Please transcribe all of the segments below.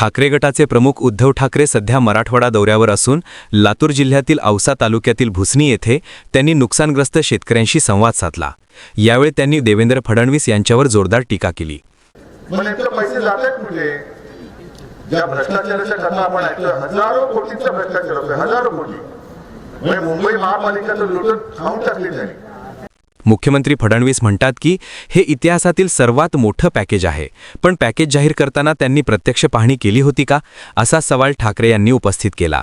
ठाकरे गटाचे प्रमुख उद्धव ठाकरे सध्या मराठवाडा दौऱ्यावर असून लातूर जिल्ह्यातील औसा तालुक्यातील भुसणी येथे त्यांनी नुकसानग्रस्त शेतकऱ्यांशी संवाद साधला. यावेळी त्यांनी देवेंद्र फडणवीस यांच्यावर जोरदार टीका केली. ज्या भ्रष्टाचाराच्या आपण हजारो भ्रष्टाचार होतोय हजारो कोटी. म्हणजे मुंबई महापालिकेचं लुटून खाऊन टाकली त्यांनी. मुख्यमंत्री फडणवीस म्हणतात की हे इतिहासातील सर्वात मोठं पॅकेज आहे. पण पॅकेज जाहीर करताना त्यांनी प्रत्यक्ष पाहणी केली होती का? असा सवाल ठाकरे यांनी उपस्थित केला.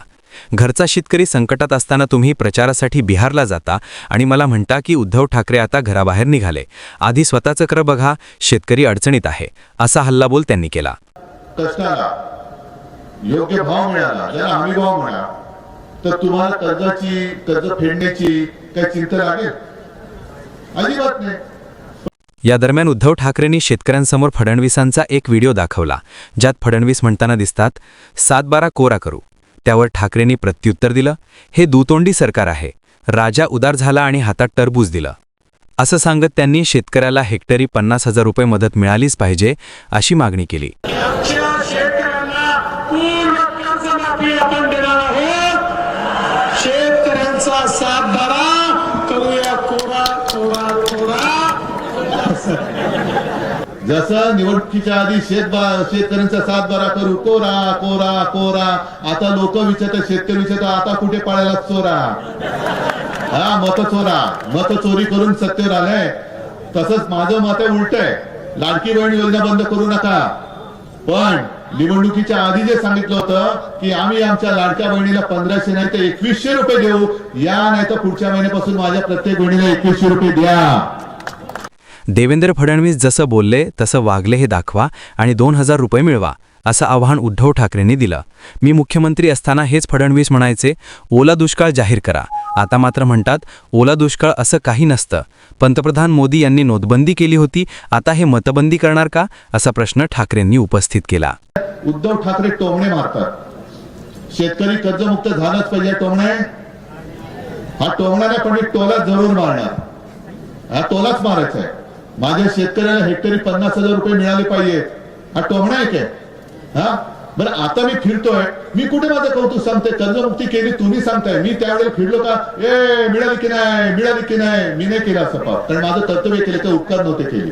घरचा शेतकरी संकटात असताना तुम्ही प्रचारासाठी बिहारला जाता आणि मला म्हणता की उद्धव ठाकरे आता घराबाहेर निघाले. आधी स्वतःचं कर बघा शेतकरी अडचणीत आहे असा हल्लाबोल त्यांनी केला. योग्य भाव मिळाला ज्याला हमी भाव म्हणा तर तुम्हाला कर्जाची कर्ज फेडण्याची काही चिंता लागेल? अजिबात नाही. या दरम्यान उद्धव ठाकरेंनी शेतकऱ्यांसमोर फडणवीसांचा एक व्हिडिओ दाखवला ज्यात फडणवीस म्हणताना दिसतात सातबारा कोरा करू. त्यावर ठाकरेंनी प्रत्युत्तर दिलं हे दुतोंडी सरकार आहे राजा उदार झाला आणि हातात टरबूज दिलं. असं सांगत त्यांनी शेतकऱ्याला हेक्टरी पन्नास हजार रुपये मदत मिळालीच पाहिजे अशी मागणी केली. शेतकऱ्यांचा जसं निवडणुकीच्या आधी शेत शेतकऱ्यांचा सात बारा करू कोरा कोरा कोरा. आता लोक विचारतात शेतकरी विचारतात आता कुठे पाळायला चोरा? हा मत चोरा. मत चोरी करून सत्तेवर आलंय. तसंच माझं मत आहे उलट आहे. लाडकी बहीण योजना बंद करू नका. पण निवडणुकीच्या आधी जे सांगितलं होतं की आम्ही आमच्या लाडक्या बहिणीला पंधराशे नाही तर एकवीसशे रुपये देऊ. या नाही तर पुढच्या महिन्यापासून माझ्या प्रत्येक बहिणीला एकवीसशे रुपये द्या. देवेंद्र फडणवीस जसं बोलले तसं वागले हे दाखवा आणि दोन हजार रुपये मिळवा असं आव्हान उद्धव ठाकरेंनी दिलं. मी मुख्यमंत्री असताना हेच फडणवीस म्हणायचे ओला दुष्काळ जाहीर करा. आता मात्र म्हणतात ओला दुष्काळ असं काही नसतं. पंतप्रधान मोदी यांनी नोटबंदी केली होती आता हे मतबंदी करणार का? असा प्रश्न ठाकरेंनी उपस्थित केला. उद्धव ठाकरे टोमणे मारतात. शेतकरी कर्जमुक्त झालाच पाहिजे टोमणे. हा टोमणाऱ्या पण टोला जरूर मारणार. हा टोलाच मारायचा आहे. माझ्या शेतकऱ्याला हेक्टरी पन्नास हजार रुपये मिळाले पाहिजेत हा टोमणा आहे काय? हा? बरं आता मी फिरतोय. मी कुठे माझं कौतुक सांगतोय? कर्जमुक्ती केली तुम्ही सांगताय. मी त्यावेळेला फिरलो का? ए मिळाली की नाही? मिळाली की नाही? मी नाही केलं असं पाप. कारण माझं कर्तव्य केलं तर उपकार नव्हते केले.